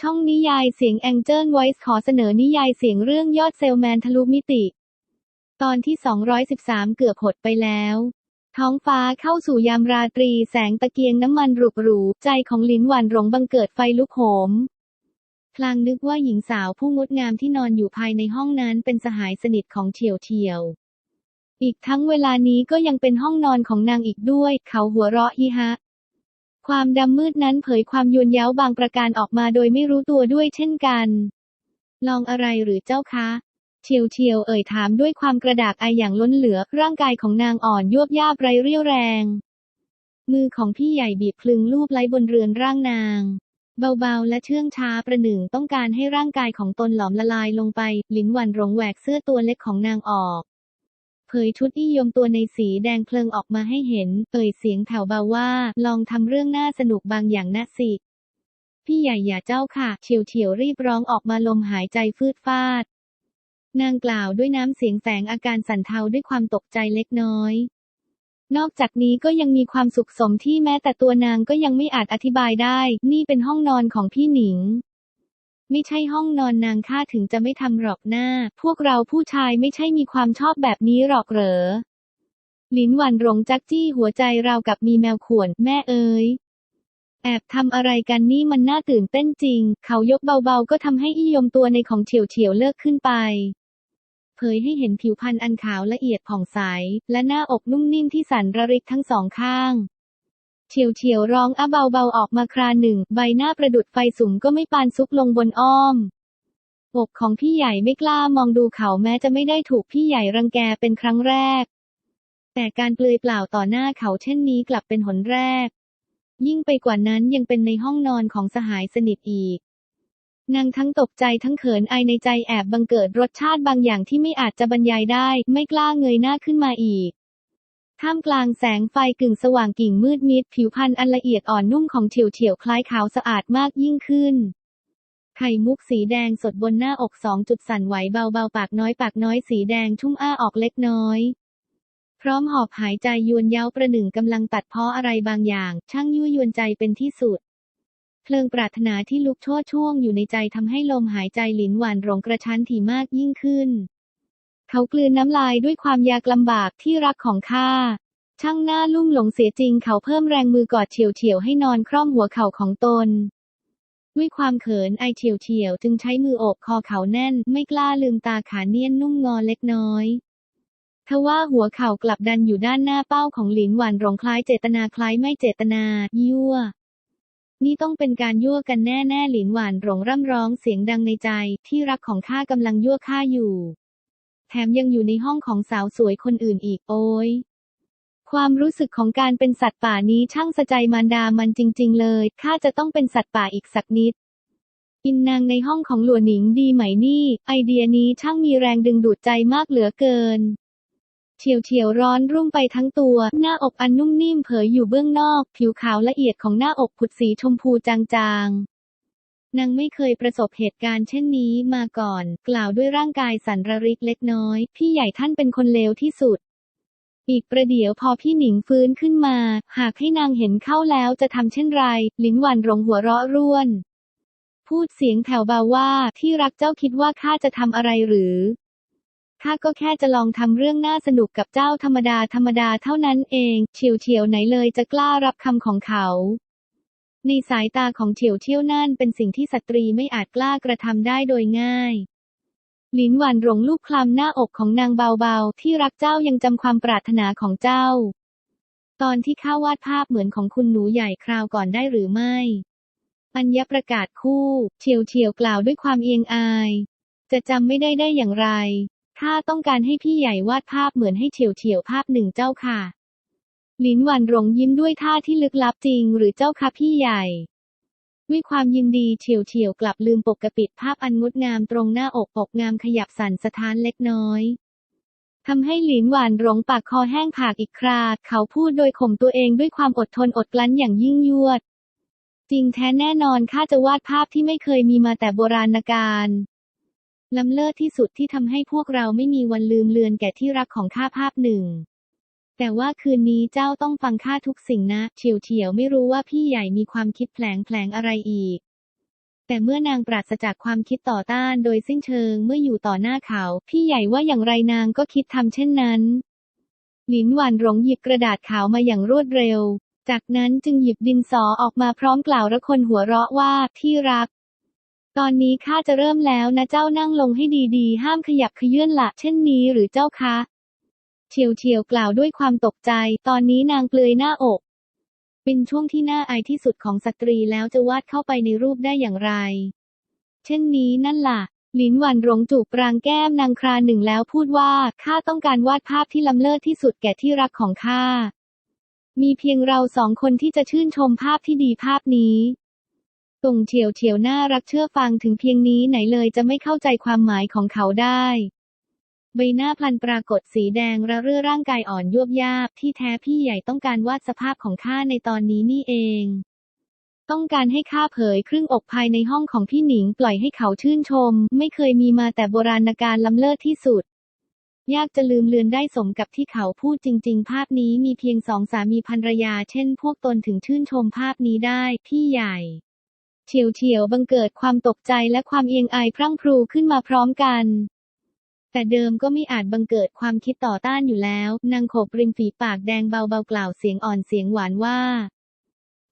ช่องนิยายเสียง Angel Voice ขอเสนอนิยายเสียงเรื่องยอดเซลแมนทะลุมิติ ตอนที่ 213 เกือบหดไปแล้ว ท้องฟ้าเข้าสู่ยามราตรีแสงตะเกียงน้ำมันหรุบหรูใจของลินหวันหลงบังเกิดไฟลุกโหม พลางนึกว่าหญิงสาวผู้งดงามที่นอนอยู่ภายในห้องนั้นเป็นสหายสนิทของเฉียวเฉียว อีกทั้งเวลานี้ก็ยังเป็นห้องนอนของนางอีกด้วย เขาหัวเราะฮิฮะ ความดำมืดนั้นเผยความยวนเย้าบางประการออกมาโดยไม่รู้ตัวด้วยเช่นกัน ลองอะไรหรือเจ้าคะเฉียวเฉียวเอ่ยถามด้วยความกระดากอายอย่างล้นเหลือ ร่างกายของนางอ่อนยวบยาบไรเรี่ยวแรง มือของพี่ใหญ่บีบคลึงลูบไล้บนเรือนร่างนาง เบาๆ และเชื่องช้าประหนึ่งต้องการให้ร่างกายของตนหลอมละลายลงไป ลิ้นหวันหลงแหวกเสื้อตัวเล็กของนางออก ยชุดนิยมตัวในสีแดงเพลิงออกมาให้เห็น เอ่ยเสียงแผ่วเบาว่า ลองทำเรื่องน่าสนุกบางอย่างนะสิ พี่ใหญ่อย่าเจ้าค่ะ เฉียวเฉียวรีบร้องออกมาลมหายใจฟืดฟาด นางกล่าวด้วยน้ำเสียงแฝงอาการสั่นเทาด้วยความตกใจเล็กน้อยนอกจากนี้ก็ยังมีความสุขสมที่แม้แต่ตัวนางก็ยังไม่อาจอธิบายได้ นี่เป็นห้องนอนของพี่หนิง ไม่ใช่ห้องนอนนางข้าถึงจะไม่ทำหรอกหน้า พวกเราผู้ชายไม่ใช่มีความชอบแบบนี้หรอกเหรอ หลินหวันหลงจักจี้หัวใจเรากับมีแมวข่วนแม่เอ๋ยแอบทำอะไรกันนี่มันน่าตื่นเต้นจริง เขายกเบาๆ ก็ทำให้อิยมตัวในของเฉียวเฉียวเลิกขึ้นไป เผยให้เห็นผิวพรรณอันขาวละเอียดผ่องใส และหน้าอกนุ่มนิ่มที่สันระริกทั้งสองข้าง เฉียวเฉียวๆร้องอ้าเบาๆออกมาคราหนึ่ง ใบหน้าประดุดไฟสุมก็ไม่ปานซุกลงบนอ้อมอกของพี่ใหญ่ไม่กล้ามองดูเขาแม้จะไม่ได้ถูกพี่ใหญ่รังแกเป็นครั้งแรก แต่การเปลือยเปล่าต่อหน้าเขาเช่นนี้กลับเป็นหนแรก ยิ่งไปกว่านั้นยังเป็นในห้องนอนของสหายสนิทอีกนางทั้งตกใจทั้งเขินอายในใจแอบบังเกิดรสชาติบางอย่างที่ไม่อาจจะบรรยายได้ ไม่กล้าเงยหน้าขึ้นมาอีก ท่ามกลางแสงไฟกึ่งสว่างกิ่งมืดมิด ผิวพรรณอันละเอียดอ่อนนุ่มของเฉียวเฉียวคล้ายขาวสะอาดมากยิ่งขึ้น ไข่มุกสีแดงสดบนหน้าอกสองจุดสั่นไหวเบาๆ ปากน้อยปากน้อยสีแดงชุ่มอ้าออกเล็กน้อย พร้อมหอบหายใจยวนเย้าประหนึ่งกำลังตัดเพ้ออะไรบางอย่าง ช่างยั่วยวนใจเป็นที่สุดเพลิงปรารถนาที่ลุกโชดช่วงอยู่ในใจทำให้ลมหายใจหลินหวานหลงกระชั้นถี่มากยิ่งขึ้น เขากลืนน้ำลายด้วยความยากลำบากที่รักของข้า ช่างหน้าลุ่มหลงเสียจริงเขาเพิ่มแรงมือกอดเฉียวเฉียวให้นอนคร่อมหัวเข่าของตน ด้วยความเขินไอเฉียวเฉียวจึงใช้มือโอบคอเขาแน่น ไม่กล้าลืมตาขาเนียนนุ่มงอเล็กน้อยทว่าหัวเข่ากลับดันอยู่ด้านหน้าเป้าของหลินหวานหลงคล้ายเจตนาคล้ายไม่เจตนา ยั่ว นี่ต้องเป็นการยั่วกันแน่แน่หลินหวานหลงร่ำร้องเสียงดังในใจที่รักของข้ากำลังยั่วข้าอยู่ แถมยังอยู่ในห้องของสาวสวยคนอื่นอีก โอ้ยความรู้สึกของการเป็นสัตว์ป่านี้ช่างสะใจมารดามันจริง ๆ เลย ข้าจะต้องเป็นสัตว์ป่าอีกสักนิด อินนางในห้องของหลวหนิงดีไหมนี่ ไอเดียนี้ช่างมีแรงดึงดูดใจมากเหลือเกิน เฉียวเฉียวร้อนรุ่มไปทั้งตัว หน้าอกอันนุ่มนิ่มเผยอยู่เบื้องนอก ผิวขาวละเอียดของหน้าอกผุดสีชมพูจาง นางไม่เคยประสบเหตุการณ์เช่นนี้มาก่อน กล่าวด้วยร่างกายสั่นระริกเล็กน้อย พี่ใหญ่ท่านเป็นคนเลวที่สุด อีกประเดี๋ยวพอพี่หนิงฟื้นขึ้นมา หากให้นางเห็นเข้าแล้วจะทำเช่นไร ลิ้นวันหลงหัวเราะร่วน พูดเสียงแผ่วเบาว่าที่รักเจ้าคิดว่าข้าจะทำอะไรหรือข้าก็แค่จะลองทำเรื่องน่าสนุกกับเจ้าธรรมดาธรรมดาเท่านั้นเอง เฉียวเฉียวไหนเลยจะกล้ารับคำของเขา ในสายตาของเฉียวเที่ยวนั่นเป็นสิ่งที่สตรีไม่อาจกล้ากระทำได้โดยง่ายหลินหวันหลงลูกคลำหน้าอกของนางเบาๆ ที่รักเจ้ายังจำความปรารถนาของเจ้า ตอนที่ข้าวาดภาพเหมือนของคุณหนูใหญ่คราวก่อนได้หรือไม่ อัญญประกาศคู่ เฉียวเฉียวกล่าวด้วยความเอียงอาย จะจำไม่ได้ได้อย่างไรข้าต้องการให้พี่ใหญ่วาดภาพเหมือนให้เฉียวเฉียวภาพหนึ่งเจ้าค่ะ หลินหวันหลงยิ้มด้วยท่าที่ลึกลับจริง หรือเจ้าคะพี่ใหญ่ ด้วยความยินดีเฉียวเฉียวกลับลืมปกปิดภาพอันงดงามตรงหน้าอกอกงามขยับสั่นสะท้านเล็กน้อยทำให้หลินหวานหลงปากคอแห้งผากอีกครา เขาพูดโดยข่มตัวเองด้วยความอดทนอดกลั้นอย่างยิ่งยวด จริงแท้แน่นอนข้าจะวาดภาพที่ไม่เคยมีมาแต่โบราณกาลล้ำเลิศที่สุดที่ทำให้พวกเราไม่มีวันลืมเลือนแก่ที่รักของข้าภาพหนึ่ง แต่ว่าคืนนี้เจ้าต้องฟังข้าทุกสิ่งนะ เฉียวเฉียวไม่รู้ว่าพี่ใหญ่มีความคิดแผลงแผลงอะไรอีก แต่เมื่อนางปราศจากความคิดต่อต้านโดยสิ้นเชิงเมื่ออยู่ต่อหน้าเขา พี่ใหญ่ว่าอย่างไรนางก็คิดทำเช่นนั้น หลินหวานหลงหยิบกระดาษขาวมาอย่างรวดเร็ว จากนั้นจึงหยิบดินสอออกมาพร้อมกล่าวระคนหัวเราะว่าที่รัก ตอนนี้ข้าจะเริ่มแล้วนะเจ้านั่งลงให้ดีๆ ห้ามขยับขยื่นละเช่นนี้หรือเจ้าคะ เฉียวเฉียวกล่าวด้วยความตกใจ ตอนนี้นางเปลือยหน้าอก เป็นช่วงที่น่าอายที่สุดของสตรีแล้วจะวาดเข้าไปในรูปได้อย่างไร เช่นนี้นั่นล่ะหลินหวันหลงจูบปรางแก้มนางคราหนึ่งแล้วพูดว่า ข้าต้องการวาดภาพที่ล้ำเลิศที่สุดแก่ที่รักของข้า มีเพียงเราสองคนที่จะชื่นชมภาพที่ดีภาพนี้ตรงเฉียวเฉียวน่ารักเชื่อฟังถึงเพียงนี้ไหนเลยจะไม่เข้าใจความหมายของเขาได้ ใบหน้าพลันปรากฏสีแดงระเรื่อร่างกายอ่อนยวบยาบ ที่แท้พี่ใหญ่ต้องการวาดสภาพของข้าในตอนนี้นี่เอง ต้องการให้ข้าเผยครึ่งอกภายในห้องของพี่หนิงปล่อยให้เขาชื่นชม ไม่เคยมีมาแต่โบราณการล้ำเลิศที่สุด ยากจะลืมเลือนได้สมกับที่เขาพูดจริง ๆ ภาพนี้มีเพียงสองสามีภรรยา เช่น พวกตนถึงชื่นชมภาพนี้ได้ พี่ใหญ่เฉียวเฉียวบังเกิดความตกใจและความเอียงอายพรั่งพรูขึ้นมาพร้อมกัน แต่เดิมก็ไม่อาจบังเกิดความคิดต่อต้านอยู่แล้ว นางโขบริมฝีปากแดงเบาๆกล่าวเสียงอ่อนเสียงหวานว่า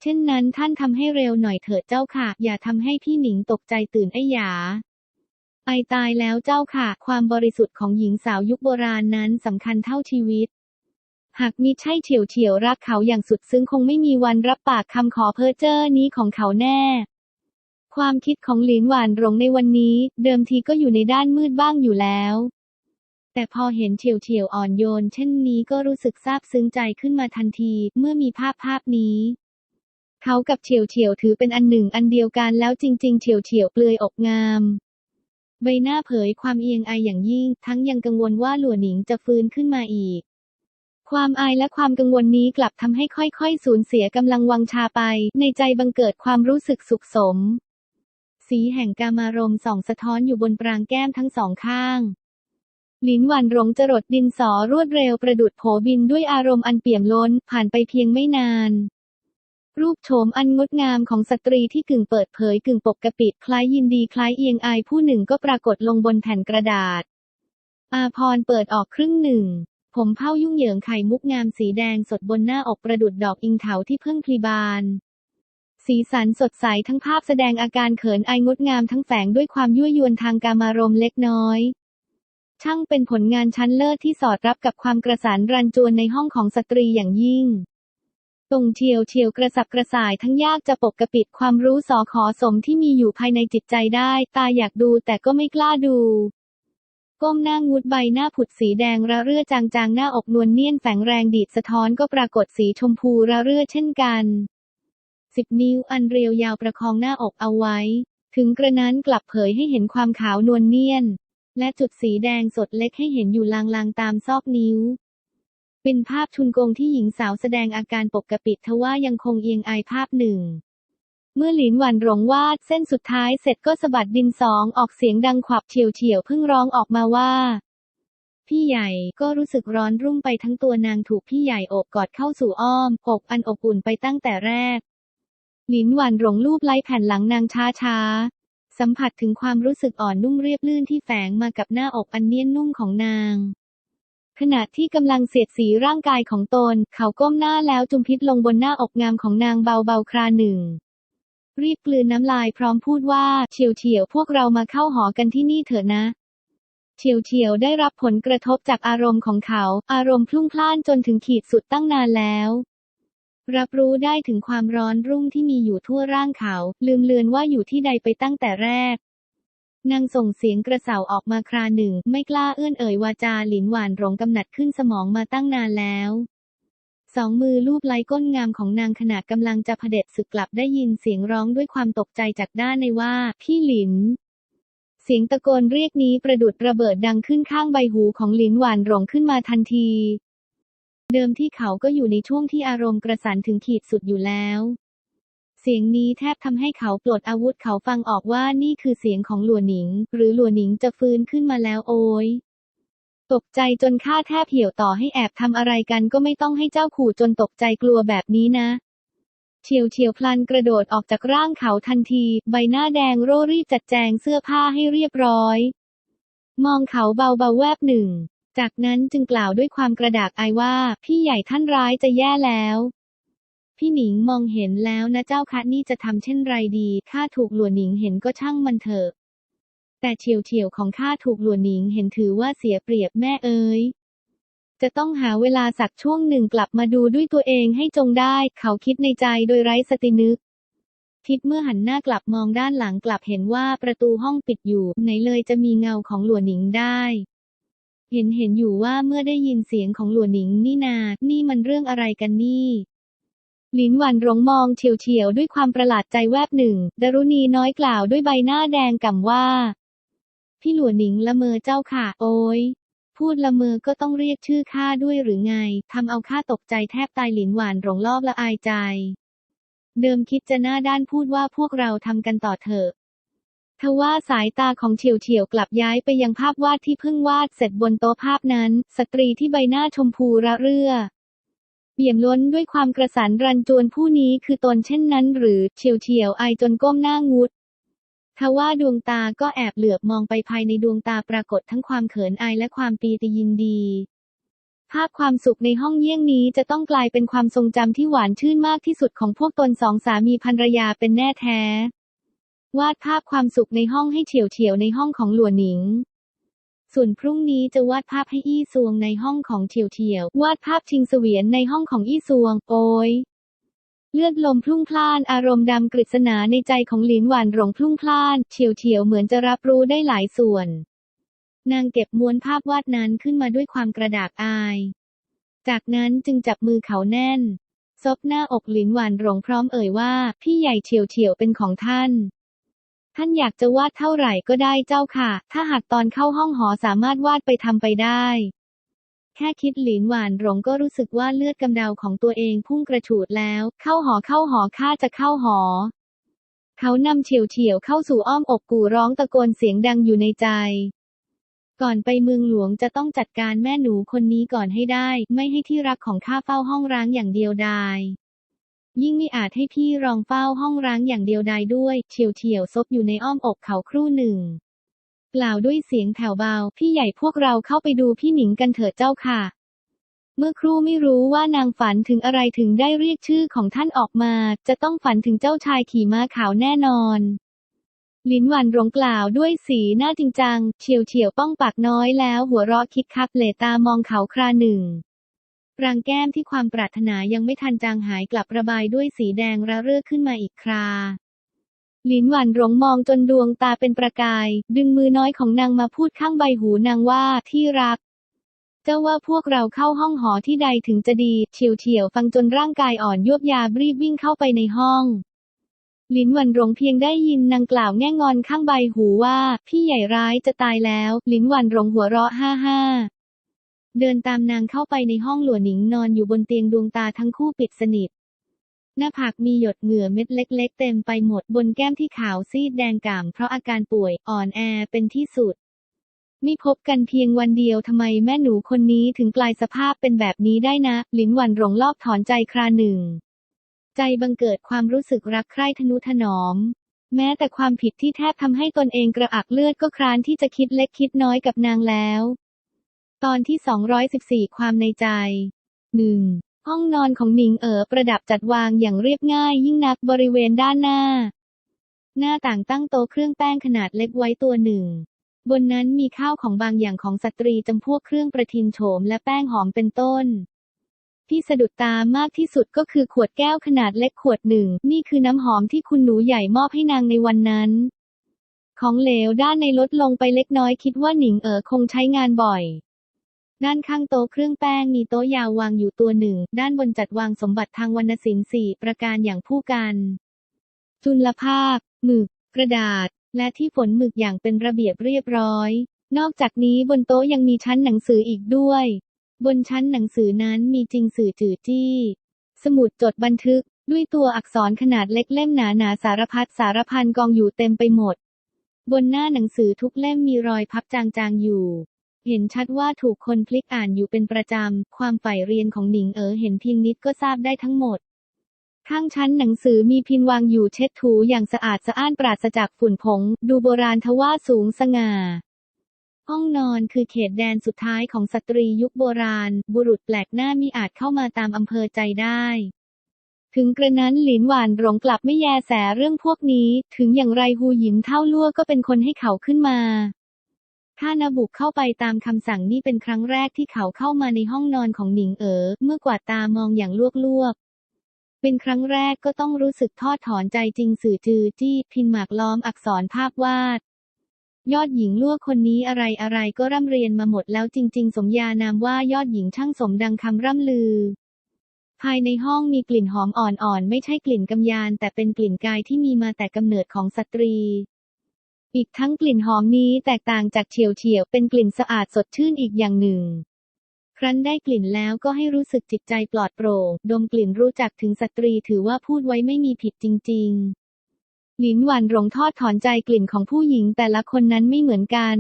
เช่นนั้นท่านทำให้เร็วหน่อยเถิดเจ้าค่ะ อย่าทำให้พี่หนิงตกใจตื่นไอ้หยาไอตายแล้วเจ้าค่ะ ความบริสุทธิ์ของหญิงสาวยุคโบราณนั้นสำคัญเท่าชีวิต หากมิใช่เฉียวเฉียวรักเขาอย่างสุดซึ้งคงไม่มีวันรับปากคำขอเพ้อเจ้อนี้ของเขาแน่ ความคิดของหลินหวานหลงในวันนี้ เดิมทีก็อยู่ในด้านมืดบ้างอยู่แล้ว แต่พอเห็นเฉียวเฉียวอ่อนโยน เช่นนี้ก็รู้สึกซาบซึ้งใจขึ้นมาทันทีเมื่อมีภาพภาพนี้เขากับเฉียวเฉียวถือเป็นอันหนึ่งอันเดียวกันแล้วจริง ๆ เฉียวเฉียวเปลือยอกงาม ใบหน้าเผยความเอียงอายอย่างยิ่ง ทั้งยังกังวลว่าหลัวหนิงจะฟื้นขึ้นมาอีก ความอายและความกังวลนี้กลับทำให้ค่อยๆ สูญเสียกำลังวังชาไป ในใจบังเกิดความรู้สึกสุขสม สีแห่งกามารมส่องสะท้อนอยู่บนปรางแก้มทั้งสองข้างลิ้นหวันหลงจรดดินสอรวดเร็วประดุดโผบินด้วยอารมณ์อันเปี่ยมล้นผ่านไปเพียงไม่นาน รูปโฉมอันงดงามของสตรีที่กึ่งเปิดเผยกึ่งปกปิดคล้ายยินดีคล้ายเอียงอายผู้หนึ่งก็ปรากฏลงบนแผ่นกระดาษ อาพรเปิดออกครึ่งหนึ่ง ผมเผ้ายุ่งเหยิงไข่มุกงามสีแดงสดบนหน้าอกประดุดดอกอิงเถาที่เพิ่งพลีบาน สีสันสดใสทั้งภาพแสดงอาการเขินอายงดงามทั้งแฝงด้วยความยั่วยวนทางการมารมเล็กน้อย ช่างเป็นผลงานชั้นเลิศที่สอดรับกับความกระสานรันจวนในห้องของสตรีอย่างยิ่งตรงเฉียวเฉียวกระสับกระส่ายทั้งยากจะปกกปิดความรู้สอขอสมที่มีอยู่ภายในจิตใจได้ ตาอยากดูแต่ก็ไม่กล้าดู ก้มหน้างุดใบหน้าผุดสีแดงระเรื่อจางๆ หน้าอกนวลเนียนแฝงแรงดีดสะท้อนก็ปรากฏสีชมพูระเรื่อเช่นกัน สิบนิ้วอันเรียวยาวประคองหน้าอกเอาไว้ ถึงกระนั้นกลับเผยให้เห็นความขาวนวลเนียน และจุดสีแดงสดเล็กให้เห็นอยู่ลางๆตามซอกนิ้ว เป็นภาพชุนกงที่หญิงสาวแสดงอาการปกปิดทว่ายังคงเอียงอายภาพหนึ่งเมื่อหลินหวันหลงวาดเส้นสุดท้ายเสร็จก็สะบัดดินสองออกเสียงดังขวับเฉียวเฉียวเพิ่งร้องออกมาว่า พี่ใหญ่ก็รู้สึกร้อนรุ่มไปทั้งตัวนางถูกพี่ใหญ่โอบกอดเข้าสู่อ้อมอกอันอบอุ่นไปตั้งแต่แรก หลินหวันหลงลูบไล้แผ่นหลังนางช้าช้าสัมผัสถึงความรู้สึกอ่อนนุ่มเรียบลื่นที่แฝงมากับหน้าอกอันเนียนนุ่มของนาง ขณะที่กำลังเสียดสีร่างกายของตน เขาก้มหน้าแล้วจุมพิษลงบนหน้าอกงามของนางเบาๆคราหนึ่ง รีบกลืนน้ำลายพร้อมพูดว่าเฉียวเฉียวพวกเรามาเข้าหอกันที่นี่เถอะนะเฉียวเฉียวได้รับผลกระทบจากอารมณ์ของเขา อารมณ์พลุ่งพล่านจนถึงขีดสุดตั้งนานแล้ว รับรู้ได้ถึงความร้อนรุ่มที่มีอยู่ทั่วร่างเขา ลืมเลือนว่าอยู่ที่ใดไปตั้งแต่แรก นางส่งเสียงกระเสาออกมาคราหนึ่ง ไม่กล้าเอื้อนเอ่ยวาจาหลินหวานหลงกำหนัดขึ้นสมองมาตั้งนานแล้วสองมือลูบไล้ก้นงามของนางขณะกำลังจะเผด็จศึกกลับได้ยินเสียงร้องด้วยความตกใจจากด้านในว่า พี่หลิน เสียงตะโกนเรียกนี้ประดุดระเบิดดังขึ้นข้างใบหูของหลินหวานหลงขึ้นมาทันที เดิมที่เขาก็อยู่ในช่วงที่อารมณ์กระสันถึงขีดสุดอยู่แล้ว เสียงนี้แทบทำให้เขาปลดอาวุธเขาฟังออกว่านี่คือเสียงของหลัวหนิง หรือหลัวหนิงจะฟื้นขึ้นมาแล้วโอยตกใจจนข้าแทบเหี่ยวต่อให้แอบทำอะไรกันก็ไม่ต้องให้เจ้าขู่จนตกใจกลัวแบบนี้นะเฉียวเฉียวพลันกระโดดออกจากร่างเขาทันที ใบหน้าแดงโร่รีบจัดแจงเสื้อผ้าให้เรียบร้อย มองเขาเบาๆแวบหนึ่ง จากนั้นจึงกล่าวด้วยความกระดากอายว่า พี่ใหญ่ท่านร้ายจะแย่แล้ว พี่หนิงมองเห็นแล้วนะเจ้าคะนี่จะทำเช่นไรดี ข้าถูกหลวหนิงเห็นก็ช่างมันเถอะ แต่เฉียวเฉียวของข้าถูกหลวหนิงเห็นถือว่าเสียเปรียบแม่เอ๋ยจะต้องหาเวลาสักช่วงหนึ่งกลับมาดูด้วยตัวเองให้จงได้ เขาคิดในใจโดยไร้สตินึกทิดเมื่อหันหน้ากลับมองด้านหลังกลับเห็นว่าประตูห้องปิดอยู่ไหนเลยจะมีเงาของหลวหนิงได้ เห็นเห็นอยู่ว่าเมื่อได้ยินเสียงของหลวหนิงนี่นา นี่มันเรื่องอะไรกันนี่ลินหวันหลงมองเฉียวเฉียวด้วยความประหลาดใจแวบหนึ่งดารุณีน้อยกล่าวด้วยใบหน้าแดงก่ำว่า พี่หลวหนิงละเมอเจ้าค่ะ โอ้ยพูดละเมอก็ต้องเรียกชื่อข้าด้วยหรือไงทำเอาข้าตกใจแทบตายหลินหวานหลงรอบละอายใจ เดิมคิดจะหน้าด้านพูดว่าพวกเราทำกันต่อเถอะ ทว่าสายตาของเฉียวเฉียวกลับย้ายไปยังภาพวาดที่เพิ่งวาดเสร็จบนโต๊ะภาพนั้น สตรีที่ใบหน้าชมพูระเรื่อเปี่ยมล้นด้วยความกระสันรันจวนผู้นี้คือตนเช่นนั้น หรือเฉียวเฉียวอายจนก้มหน้างุดทว่าดวงตาก็แอบเหลือบมองไปภายในดวงตาปรากฏทั้งความเขินอายและความปีติยินดี ภาพความสุขในห้องเยี่ยงนี้จะต้องกลายเป็นความทรงจำที่หวานชื่นมากที่สุดของพวกตนสองสามีภรรยาเป็นแน่แท้ วาดภาพความสุขในห้องให้เฉียวเฉียวในห้องของหลวหนิง ส่วนพรุ่งนี้จะวาดภาพให้อี้ซวงในห้องของเฉียวเฉียว วาดภาพชิงเสวียนในห้องของอี้ซวง โอยเลือดลมพลุ่งพล่านอารมณ์ดำกฤษณาในใจของหลินหวานหลงพลุ่งพล่านเฉียวเฉียวเหมือนจะรับรู้ได้หลายส่วน นางเก็บม้วนภาพวาดนั้นขึ้นมาด้วยความกระดากอาย จากนั้นจึงจับมือเขาแน่นซบหน้าอกหลินหวานหลงพร้อมเอ่ยว่า พี่ใหญ่เฉียวเฉียวเป็นของท่าน ท่านอยากจะวาดเท่าไหร่ก็ได้เจ้าค่ะ ถ้าหากตอนเข้าห้องหอสามารถวาดไปทำไปได้ แค่คิดหลินหวานหลงก็รู้สึกว่าเลือดกำเดาของตัวเองพุ่งกระฉูดแล้ว เข้าหอเข้าหอข้าจะเข้าหอ เขานำเฉียวเฉียวเข้าสู่อ้อมอกกูร้องตะโกนเสียงดังอยู่ในใจ ก่อนไปเมืองหลวงจะต้องจัดการแม่หนูคนนี้ก่อนให้ได้ ไม่ให้ที่รักของข้าเฝ้าห้องร้างอย่างเดียวดาย ยิ่งไม่อาจให้พี่รองเฝ้าห้องร้างอย่างเดียวดายด้วย เฉียวเฉียวซบอยู่ในอ้อมอกเขาครู่หนึ่ง กล่าวด้วยเสียงแผ่วเบา พี่ใหญ่พวกเราเข้าไปดูพี่หนิงกันเถิดเจ้าค่ะ เมื่อครู่ไม่รู้ว่านางฝันถึงอะไรถึงได้เรียกชื่อของท่านออกมา จะต้องฝันถึงเจ้าชายขี่ม้าขาวแน่นอนลินหวันหลงกล่าวด้วยสีหน้าจริงจัง เฉียวเฉียวป้องปากน้อยแล้วหัวเราะคิกคักเหลตามองเขาคราหนึ่ง รางแก้มที่ความปรารถนายังไม่ทันจางหายกลับระบายด้วยสีแดงระเรื่อขึ้นมาอีกคราลินหวันหลงมองจนดวงตาเป็นประกาย ดึงมือน้อยของนางมาพูดข้างใบหูนางว่าที่รัก เจ้าว่าพวกเราเข้าห้องหอที่ใดถึงจะดีเฉียวเฉียวฟังจนร่างกายอ่อนยวบยาบรีบวิ่งเข้าไปในห้องลินหวันหลงเพียงได้ยินนางกล่าวแง่งอนข้างใบหูว่า พี่ใหญ่ร้ายจะตายแล้วลินหวันหลงหัวเราะฮ่าฮ่า เดินตามนางเข้าไปในห้องหลวหนิงนอนอยู่บนเตียงดวงตาทั้งคู่ปิดสนิท หน้าผากมีหยดเหงื่อเม็ดเล็ก ๆ เต็มไปหมดบนแก้มที่ขาวซีดแดงก่ำเพราะอาการป่วยอ่อนแอเป็นที่สุดไม่พบกันเพียงวันเดียวทำไมแม่หนูคนนี้ถึงกลายสภาพเป็นแบบนี้ได้นะ หลินหวันหลงรอบถอนใจคราหนึ่ง ใจบังเกิดความรู้สึกรักใคร่ทนุถนอม แม้แต่ความผิดที่แทบทำให้ตนเองกระอักเลือดก็ครานที่จะคิดเล็กคิดน้อยกับนางแล้ว ตอนที่ 214 ความในใจ 1. ห้องนอนของหนิงเอ๋อประดับจัดวางอย่างเรียบง่ายยิ่งนักบริเวณด้านหน้า หน้าต่างตั้งโต๊ะเครื่องแป้งขนาดเล็กไว้ตัวหนึ่ง บนนั้นมีข้าวของบางอย่างของสตรีจำพวกเครื่องประทินโฉมและแป้งหอมเป็นต้น ที่สะดุดตามากที่สุดก็คือขวดแก้วขนาดเล็กขวดหนึ่ง นี่คือน้ำหอมที่คุณหนูใหญ่มอบให้นางในวันนั้น ของเหลวด้านในลดลงไปเล็กน้อยคิดว่าหนิงเอ๋อคงใช้งานบ่อย ด้านข้างโต๊ะเครื่องแป้งมีโต๊ะยาววางอยู่ตัวหนึ่ง ด้านบนจัดวางสมบัติทางวรรณศิลป์สี่ประการอย่างผู้กันจุลภาคหมึก กระดาษ และที่ฝนหมึกอย่างเป็นระเบียบเรียบร้อย นอกจากนี้บนโต๊ะยังมีชั้นหนังสืออีกด้วย บนชั้นหนังสือนั้นมีจริงสื่อจือจี้ สมุดจดบันทึกด้วยตัวอักษรขนาดเล็กเล่มหนาหนาสารพัดสารพันกองอยู่เต็มไปหมด บนหน้าหนังสือทุกเล่มมีรอยพับจางๆอยู่ เห็นชัดว่าถูกคนพลิกอ่านอยู่เป็นประจำ ความใฝ่เรียนของหนิงเอ๋อเห็นเพียงนิดก็ทราบได้ทั้งหมด ข้างชั้นหนังสือมีพินวางอยู่เช็ดถูอย่างสะอาดสะอ้านปราศจากฝุ่นผง ดูโบราณทว่าสูงสง่า ห้องนอนคือเขตแดนสุดท้ายของสตรียุคโบราณ บุรุษแปลกหน้ามีอาจเข้ามาตามอำเภอใจได้ถึงกระนั้นหลินหวานหลงกลับไม่แยแสเรื่องพวกนี้ ถึงอย่างไรฮูหยินเท่าลั่วก็เป็นคนให้เขาขึ้นมา ข้านาบุกเข้าไปตามคำสั่งนี่เป็นครั้งแรกที่เขาเข้ามาในห้องนอนของหนิงเอ๋อเมื่อกวาดตามองอย่างลวกๆเป็นครั้งแรกก็ต้องรู้สึกทอดถอนใจจริงสื่อจือจี้พินหมากล้อมอักษรภาพวาด ยอดหญิงลวกคนนี้อะไรอะไรก็ร่ำเรียนมาหมดแล้วจริง ๆ สมญานามว่ายอดหญิงช่างสมดังคำร่ำลือ ภายในห้องมีกลิ่นหอมอ่อนๆ ไม่ใช่กลิ่นกำยาน แต่เป็นกลิ่นกายที่มีมาแต่กำเนิดของสตรี อีกทั้งกลิ่นหอมนี้แตกต่างจากเฉียวเฉียวเป็นกลิ่นสะอาดสดชื่นอีกอย่างหนึ่ง ครั้นได้กลิ่นแล้วก็ให้รู้สึกจิตใจปลอดโปร่ง ดมกลิ่นรู้จักถึงสตรีถือว่าพูดไว้ไม่มีผิดจริง ๆ หลินหวันหลงทอดถอนใจกลิ่นของผู้หญิงแต่ละคนนั้นไม่เหมือนกัน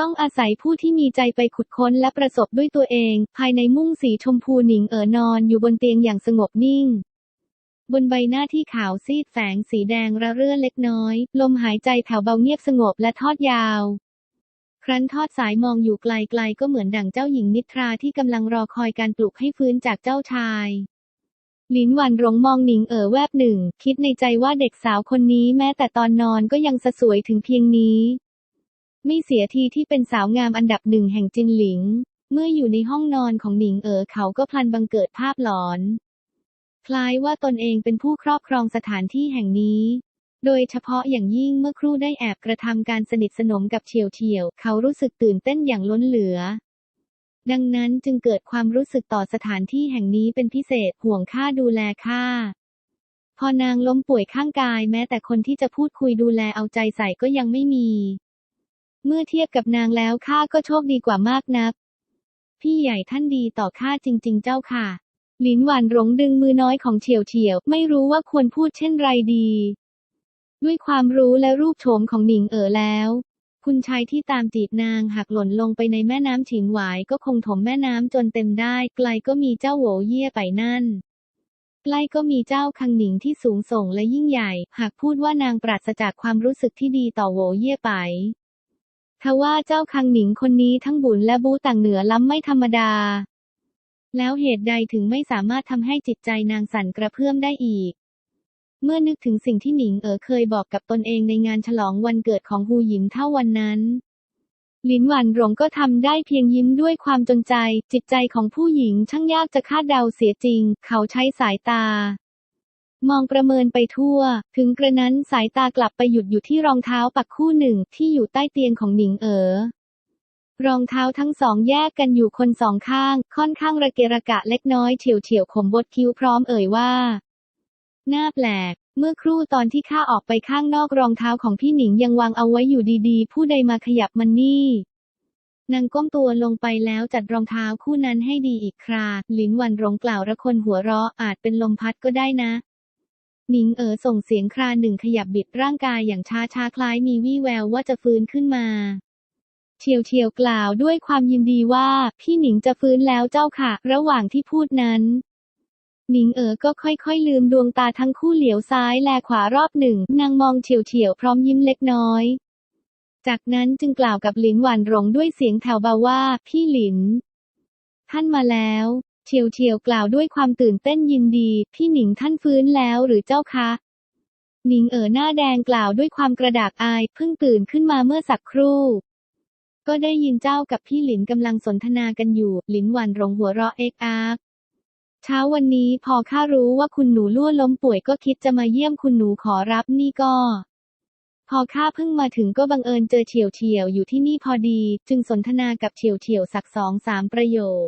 ต้องอาศัยผู้ที่มีใจไปขุดค้นและประสบด้วยตัวเอง ภายในมุ้งสีชมพูหนิงเอ๋อนอนอยู่บนเตียงอย่างสงบนิ่ง บนใบหน้าที่ขาวซีดแฝงสีแดงระเรื่อเล็กน้อย ลมหายใจแผ่วเบาเงียบสงบและทอดยาว ครั้นทอดสายมองอยู่ไกลๆก็เหมือนดั่งเจ้าหญิงนิทราที่กำลังรอคอยการปลุกให้ฟื้นจากเจ้าชายลินวันหลงมองหนิงเอ๋อแวบหนึ่ง คิดในใจว่าเด็กสาวคนนี้แม้แต่ตอนนอนก็ยังสสวยถึงเพียงนี้ ไม่เสียทีที่เป็นสาวงามอันดับหนึ่งแห่งจินหลิง เมื่ออยู่ในห้องนอนของหนิงเอ๋อเขาก็พลันบังเกิดภาพหลอน ล้ายว่าตนเองเป็นผู้ครอบครองสถานที่แห่งนี้ โดยเฉพาะอย่างยิ่งเมื่อครู่ได้แอบกระทำการสนิทสนมกับเฉียวเฉียว เขารู้สึกตื่นเต้นอย่างล้นเหลือ ดังนั้นจึงเกิดความรู้สึกต่อสถานที่แห่งนี้เป็นพิเศษห่วงค่าดูแลค่าพอนางล้มป่วยข้างกายแม้แต่คนที่จะพูดคุยดูแลเอาใจใส่ก็ยังไม่มี เมื่อเทียบกับนางแล้วข้าก็โชคดีกว่ามากนัก พี่ใหญ่ท่านดีต่อข้าจริง ๆ เจ้าค่ะ ลินหวานหลงดึงมือน้อยของเฉียวเฉียว ไม่รู้ว่าควรพูดเช่นไรดี ด้วยความรู้และรูปโฉมของหนิงเอ๋อแล้ว คุณชายที่ตามจีบนางหักหล่นลงไปในแม่น้ำฉินหวายก็คงถมแม่น้ำจนเต็มได้ ไกลก็มีเจ้าโหวเย่ไปนั่นใกล้ก็มีเจ้าคังหนิงที่สูงส่งและยิ่งใหญ่ หากพูดว่านางปราศจากความรู้สึกที่ดีต่อโหวเย่ไปทว่าเจ้าคังหนิงคนนี้ทั้งบุญและบูต่างเหนือล้ำไม่ธรรมดา แล้วเหตุใดถึงไม่สามารถทำให้จิตใจนางสั่นกระเพื่อมได้อีก เมื่อนึกถึงสิ่งที่หนิงเอ๋อเคยบอกกับตนเองในงานฉลองวันเกิดของฮูหยินเท่าวันนั้นหลินหวันหลงก็ทำได้เพียงยิ้มด้วยความจนใจ จิตใจของผู้หญิงช่างยากจะคาดเดาเสียจริง เขาใช้สายตา มองประเมินไปทั่ว ถึงกระนั้นสายตากลับไปหยุดอยู่ที่รองเท้าปักคู่หนึ่งที่อยู่ใต้เตียงของหนิงเอ๋อ รองเท้าทั้งสองแยกกันอยู่คนสองข้าง ค่อนข้างระเกะระกะเล็กน้อยเฉียวเฉียวขมบดคิ้วพร้อมเอ่ยว่าน่าแปลก เมื่อครู่ตอนที่ข้าออกไปข้างนอกรองเท้าของพี่หนิงยังวางเอาไว้อยู่ดีๆ ผู้ใดมาขยับมันนี่นางก้มตัวลงไปแล้วจัดรองเท้าคู่นั้นให้ดีอีกคราหลินวันหลงกล่าวระคนหัวเราะอาจเป็นลมพัดก็ได้นะ หนิงเอ๋อส่งเสียงคราหนึ่งขยับบิดร่างกายอย่างช้าช้าๆคล้ายมีวี่แววว่าจะฟื้นขึ้นมา เฉียวเฉียวกล่าวด้วยความยินดีว่า พี่หนิงจะฟื้นแล้วเจ้าค่ะ ระหว่างที่พูดนั้นหนิงเอ๋อก็ค่อยๆ ลืมดวงตาทั้งคู่เหลียวซ้ายแลขวารอบหนึ่ง นางมองเฉียวเฉียวๆพร้อมยิ้มเล็กน้อย จากนั้นจึงกล่าวกับหลินหวานหลงด้วยเสียงแผ่วเบาว่า พี่หลิน ท่านมาแล้วเฉียวเฉียวๆ กล่าวด้วยความตื่นเต้นยินดี พี่หนิงท่านฟื้นแล้วหรือเจ้าคะหนิงเอ๋อหน้าแดงกล่าวด้วยความกระดากอาย เพิ่งตื่นขึ้นมาเมื่อสักครู่ ก็ได้ยินเจ้ากับพี่หลินกำลังสนทนากันอยู่ หลินหวันหลงหัวเราะเอกอาร์เช้าวันนี้พอข้ารู้ว่าคุณหนูล่วล้มป่วยก็คิดจะมาเยี่ยมคุณหนูขอรับนี่ก็ พอข้าเพิ่งมาถึงก็บังเอิญเจอเฉียวเฉียวอยู่ที่นี่พอดี จึงสนทนากับเฉียวเฉียวสักสองสามประโยค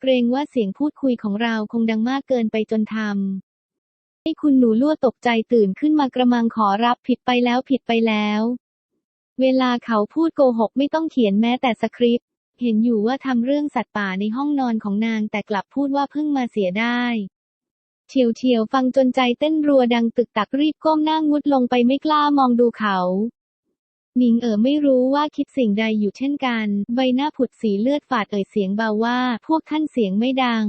เกรงว่าเสียงพูดคุยของเราคงดังมากเกินไปจนทำให้คุณหนูล่วตกใจตื่นขึ้นมากระมังขอรับผิดไปแล้วผิดไปแล้ว เวลาเขาพูดโกหกไม่ต้องเขียนแม้แต่สคริปต์ เห็นอยู่ว่าทำเรื่องสัตว์ป่าในห้องนอนของนางแต่กลับพูดว่าเพิ่งมาเสียได้เฉียวเฉียวๆฟังจนใจเต้นรัวดังตึกตักรีบก้มหน้างุดลงไปไม่กล้ามองดูเขาหนิงเอ๋อไม่รู้ว่าคิดสิ่งใดอยู่เช่นกัน ใบหน้าผุดสีเลือดฝาดเอ่ยเสียงเบาว่า พวกท่านเสียงไม่ดัง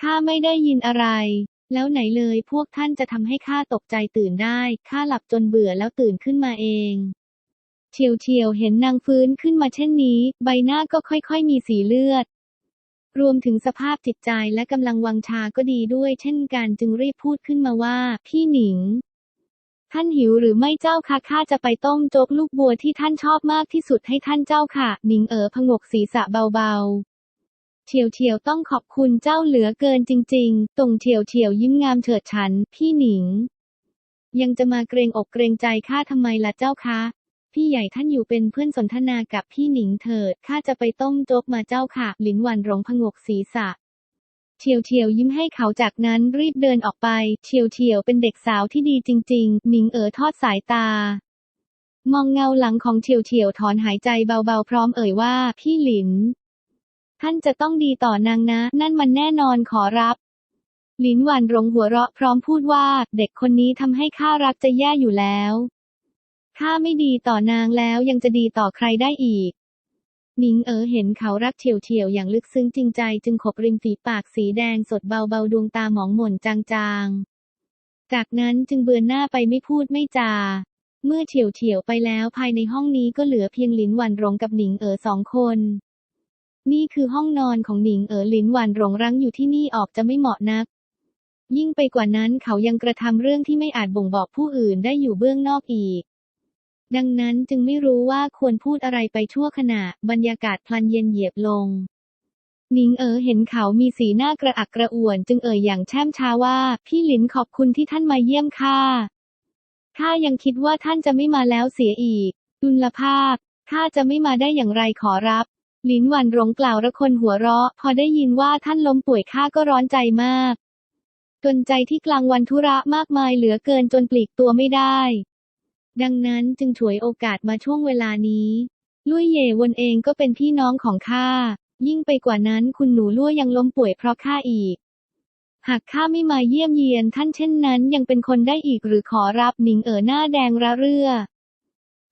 ข้าไม่ได้ยินอะไร แล้วไหนเลยพวกท่านจะทำให้ข้าตกใจตื่นได้ ข้าหลับจนเบื่อแล้วตื่นขึ้นมาเอง เฉียวเฉียวเห็นนางฟื้นขึ้นมาเช่นนี้ ใบหน้าก็ค่อยๆมีสีเลือด รวมถึงสภาพจิตใจและกำลังวังชาก็ดีด้วยเช่นกันจึงรีบพูดขึ้นมาว่า พี่หนิง ท่านหิวหรือไม่เจ้าคะข้าจะไปต้มโจ๊กลูกบัวที่ท่านชอบมากที่สุดให้ท่านเจ้าค่ะ หนิงเอ๋อพงกศีรษะเบาๆ เฉียวเฉียวต้องขอบคุณเจ้าเหลือเกินจริง ๆตรงเฉียวเฉียวยิ้มงามเฉิดฉัน พี่หนิงยังจะมาเกรงอกเกรงใจข้าทำไมล่ะเจ้าคะ พี่ใหญ่ท่านอยู่เป็นเพื่อนสนทนากับพี่หนิงเถิด ข้าจะไปต้มโจ๊กมาเจ้าค่ะ หลินวันหลงพงกศีรษะ เฉียวเฉียวยิ้มให้เขาจากนั้นรีบเดินออกไป เฉียวเฉียวเป็นเด็กสาวที่ดีจริง ๆ หนิงเอ๋อทอดสายตา มองเงาหลังของเฉียวเฉียวถอนหายใจเบาๆ พร้อมเอ่ยว่า พี่หลิน ท่านจะต้องดีต่อนางนะ นั่นมันแน่นอนขอรับหลินหวานหลงหัวเราะพร้อมพูดว่า เด็กคนนี้ทำให้ข้ารักจะแย่อยู่แล้ว ข้าไม่ดีต่อนางแล้วยังจะดีต่อใครได้อีก หนิงเอ๋อเห็นเขารักเฉียวเฉียวอย่างลึกซึ้งจริงใจจึงขบริมฝีปากสีแดงสดเบาๆดวงตาหมองหม่นจางๆ จากนั้นจึงเบือนหน้าไปไม่พูดไม่จา เมื่อเฉียวเฉียวไปแล้วภายในห้องนี้ก็เหลือเพียงหลินหวันหลงกับหนิงเอ๋อสองคน นี่คือห้องนอนของหนิงเอ๋อหลินหวันหลงรั้งอยู่ที่นี่ออกจะไม่เหมาะนักยิ่งไปกว่านั้นเขายังกระทำเรื่องที่ไม่อาจบ่งบอกผู้อื่นได้อยู่เบื้องนอกอีก ดังนั้นจึงไม่รู้ว่าควรพูดอะไรไปชั่วขณะ บรรยากาศพลันเย็นเหยียบลงหนิงเอ๋อเห็นเขามีสีหน้ากระอักกระอ่วน จึงเอ่ยอย่างแช่มช้าว่า พี่หลินขอบคุณที่ท่านมาเยี่ยมข้าข้ายังคิดว่าท่านจะไม่มาแล้วเสียอีก ดุลภาพข้าจะไม่มาได้อย่างไรขอรับ หลินหวันหลงกล่าวระคนหัวเราะ พอได้ยินว่าท่านล้มป่วยข้าก็ร้อนใจมาก จนใจที่กลางวันธุระมากมายเหลือเกินจนปลีกตัวไม่ได้ ดังนั้นจึงฉวยโอกาสมาช่วงเวลานี้ลุยเย่วนเองก็เป็นพี่น้องของข้า ยิ่งไปกว่านั้นคุณหนูลั่วยังล้มป่วยเพราะข้าอีก หากข้าไม่มาเยี่ยมเยียนท่านเช่นนั้นยังเป็นคนได้อีกหรือขอรับหนิงเอ๋อหน้าแดงระเรื่อ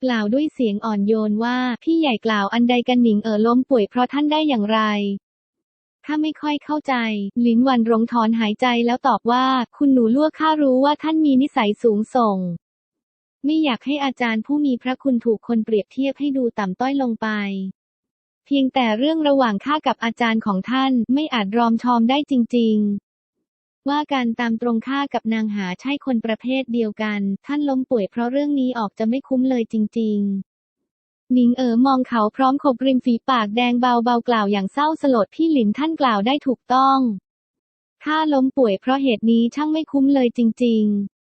กล่าวด้วยเสียงอ่อนโยนว่าพี่ใหญ่กล่าวอันใดกันหนิงเอ๋อล้มป่วยเพราะท่านได้อย่างไรข้าไม่ค่อยเข้าใจ ลินวันรงถอนหายใจแล้วตอบว่า คุณหนูลั่วข้ารู้ว่าท่านมีนิสัยสูงส่ง ไม่อยากให้อาจารย์ผู้มีพระคุณถูกคนเปรียบเทียบให้ดูต่ำต้อยลงไป เพียงแต่เรื่องระหว่างข้ากับอาจารย์ของท่านไม่อาจรอมชอมได้จริง ๆ ว่าการตามตรงข้ากับนางหาใช่คนประเภทเดียวกัน ท่านล้มป่วยเพราะเรื่องนี้ออกจะไม่คุ้มเลยจริง ๆหนิงเอ๋อมองเขาพร้อมขบริมฝีปากแดงเบาๆกล่าวอย่างเศร้าสลดพี่หลินท่านกล่าวได้ถูกต้องข้าล้มป่วยเพราะเหตุนี้ช่างไม่คุ้มเลยจริงๆ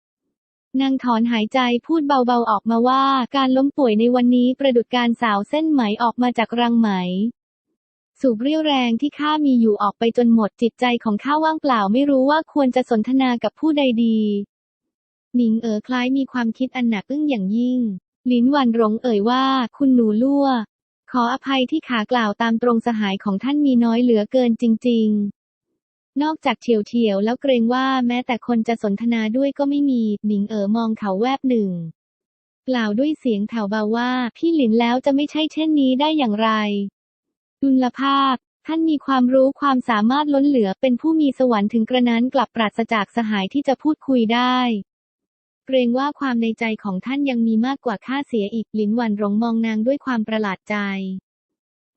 นางถอนหายใจพูดเบาๆออกมาว่า การล้มป่วยในวันนี้ประดุจการสาวเส้นไหมออกมาจากรังไหม สูบเรี่ยวแรงที่ข้ามีอยู่ออกไปจนหมดจิตใจของข้าว่างเปล่าไม่รู้ว่าควรจะสนทนากับผู้ใดดี หนิงเอ๋อคล้ายมีความคิดอันหนักอึ้งอย่างยิ่ง ลินวันหลงเอ่ยว่า คุณหนูลั่ว ขออภัยที่ขากล่าวตามตรงสหายของท่านมีน้อยเหลือเกินจริง ๆ นอกจากเฉียวเฉียวๆแล้วเกรงว่าแม้แต่คนจะสนทนาด้วยก็ไม่มี หนิงเอ๋อมองเขาแวบหนึ่ง กล่าวด้วยเสียงแผ่วเบาว่า พี่หลินแล้วจะไม่ใช่เช่นนี้ได้อย่างไร ดุลภาพ ท่านมีความรู้ความสามารถล้นเหลือเป็นผู้มีสวรรค์ถึงกระนั้นกลับปราศจากสหายที่จะพูดคุยได้ เกรงว่าความในใจของท่านยังมีมากกว่าค่าเสียอีกหลินหวันหลงมองนางด้วยความประหลาดใจ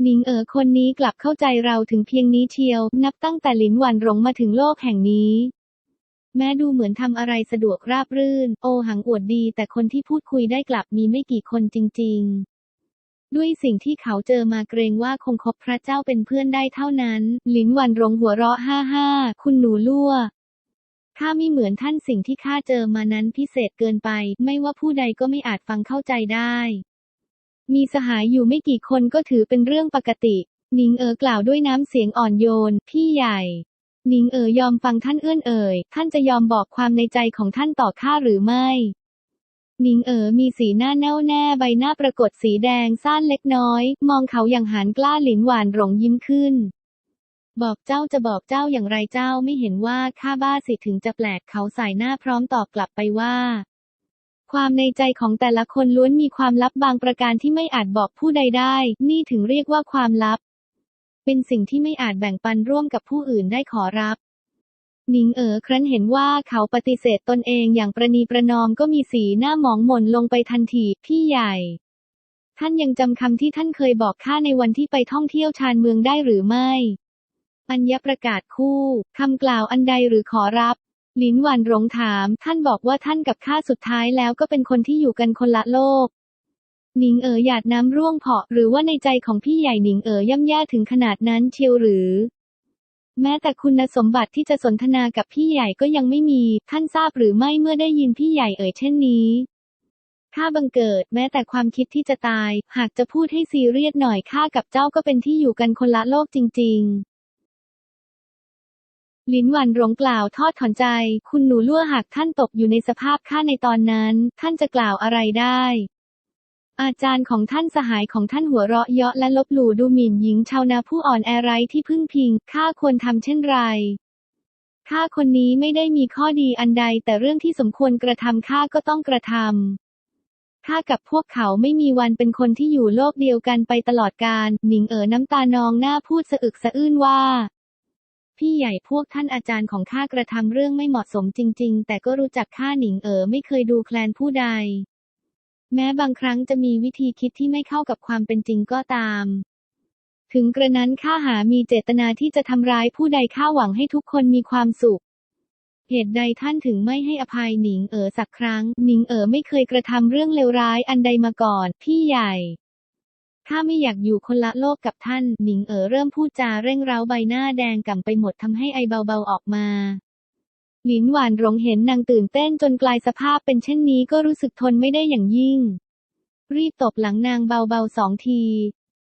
หนิงเอ๋อคนนี้กลับเข้าใจเราถึงเพียงนี้เชียว นับตั้งแต่หลินหวันหลงมาถึงโลกแห่งนี้ แม้ดูเหมือนทำอะไรสะดวกราบรื่น โอหังอวดดี แต่คนที่พูดคุยได้กลับมีไม่กี่คนจริง ๆด้วยสิ่งที่เขาเจอมาเกรงว่าคงคบพระเจ้าเป็นเพื่อนได้เท่านั้น หลินวันหลงหัวเราะห้าห้า คุณหนูลั่ว ข้าไม่เหมือนท่านสิ่งที่ข้าเจอมานั้นพิเศษเกินไป ไม่ว่าผู้ใดก็ไม่อาจฟังเข้าใจได้ มีสหายอยู่ไม่กี่คนก็ถือเป็นเรื่องปกติหนิงเอ๋อกล่าวด้วยน้ำเสียงอ่อนโยน พี่ใหญ่หนิงเอ๋อยอมฟังท่านเอื้อนเอ่ยท่านจะยอมบอกความในใจของท่านต่อข้าหรือไม่หนิงเอ๋อมีสีหน้าแน่วแน่ใบหน้าปรากฏสีแดงซ่านเล็กน้อย มองเขาอย่างหานกล้าหลินหวานหลงยิ้มขึ้น บอกเจ้าจะบอกเจ้าอย่างไรเจ้าไม่เห็นว่าข้าบ้าสิถึงจะแปลกเขาสายหน้าพร้อมตอบกลับไปว่า ความในใจของแต่ละคนล้วนมีความลับบางประการที่ไม่อาจบอกผู้ใดได้ นี่ถึงเรียกว่าความลับ เป็นสิ่งที่ไม่อาจแบ่งปันร่วมกับผู้อื่นได้ขอรับหนิงเอ๋อครั้นเห็นว่าเขาปฏิเสธตนเองอย่างประนีประนอมก็มีสีหน้าหมองหม่นลงไปทันทีพี่ใหญ่ ท่านยังจำคำที่ท่านเคยบอกข้าในวันที่ไปท่องเที่ยวชานเมืองได้หรือไม่ อัญญประกาศคู่คำกล่าวอันใดหรือขอรับ หลินหวันหลงถาม ท่านบอกว่าท่านกับข้าสุดท้ายแล้วก็เป็นคนที่อยู่กันคนละโลก หนิงเอ๋อหยาดน้ำร่วงเพาะหรือว่าในใจของพี่ใหญ่หนิงเอ๋อย่ำแย่ถึงขนาดนั้นเชียวหรือ แม้แต่คุณสมบัติที่จะสนทนากับพี่ใหญ่ก็ยังไม่มี ท่านทราบหรือไม่เมื่อได้ยินพี่ใหญ่เอ่ยเช่นนี้ข้าบังเกิดแม้แต่ความคิดที่จะตาย หากจะพูดให้ซีเรียสหน่อยข้ากับเจ้าก็เป็นที่อยู่กันคนละโลกจริง ๆ ลินหวันหลงกล่าวทอดถอนใจ คุณหนูลั่วหากท่านตกอยู่ในสภาพข้าในตอนนั้น ท่านจะกล่าวอะไรได้ อาจารย์ของท่านสหายของท่านหัวเราะเยาะและลบหลู่ดูหมิ่นหญิงชาวนาผู้อ่อนแอไร้ที่พึ่งพิง ข้าควรทำเช่นไร ข้าคนนี้ไม่ได้มีข้อดีอันใด แต่เรื่องที่สมควรกระทำข้าก็ต้องกระทำข้ากับพวกเขาไม่มีวันเป็นคนที่อยู่โลกเดียวกันไปตลอดกาล หนิงเอ๋อน้ำตานองหน้าพูดสะอึกสะอื้นว่า พี่ใหญ่พวกท่านอาจารย์ของข้ากระทำเรื่องไม่เหมาะสมจริง ๆ แต่ก็รู้จักข้าหนิงเอ๋อไม่เคยดูแคลนผู้ใด แม้บางครั้งจะมีวิธีคิดที่ไม่เข้ากับความเป็นจริงก็ตาม ถึงกระนั้นข้าหามีเจตนาที่จะทำร้ายผู้ใดข้าหวังให้ทุกคนมีความสุข เหตุใดท่านถึงไม่ให้อภัยหนิงเอ๋อสักครั้ง หนิงเอ๋อไม่เคยกระทำเรื่องเลวร้ายอันใดมาก่อน พี่ใหญ่ ข้าไม่อยากอยู่คนละโลกกับท่าน หนิงเอ๋อเริ่มพูดจาเร่งเร้าใบหน้าแดงก่ำไปหมดทำให้ไอเบาๆออกมาหลินหวานหลงเห็นนางตื่นเต้นจนกลายสภาพเป็นเช่นนี้ก็รู้สึกทนไม่ได้อย่างยิ่ง รีบตบหลังนางเบาๆสองที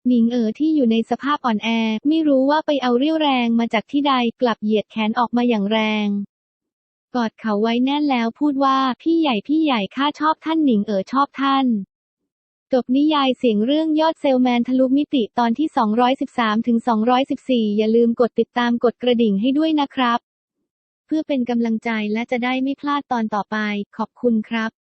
หนิงเอ๋อที่อยู่ในสภาพอ่อนแอ ไม่รู้ว่าไปเอาเรี่ยวแรงมาจากที่ใดกลับเหยียดแขนออกมาอย่างแรง กอดเขาไว้แน่นแล้วพูดว่าพี่ใหญ่พี่ใหญ่ข้าชอบท่านหนิงเอ๋อชอบท่าน จบนิยายเสียงเรื่องยอดเซลแมนทะลุมิติตอนที่ 213ถึง214 อย่าลืมกดติดตามกดกระดิ่งให้ด้วยนะครับ เพื่อเป็นกำลังใจและจะได้ไม่พลาดตอนต่อไป ขอบคุณครับ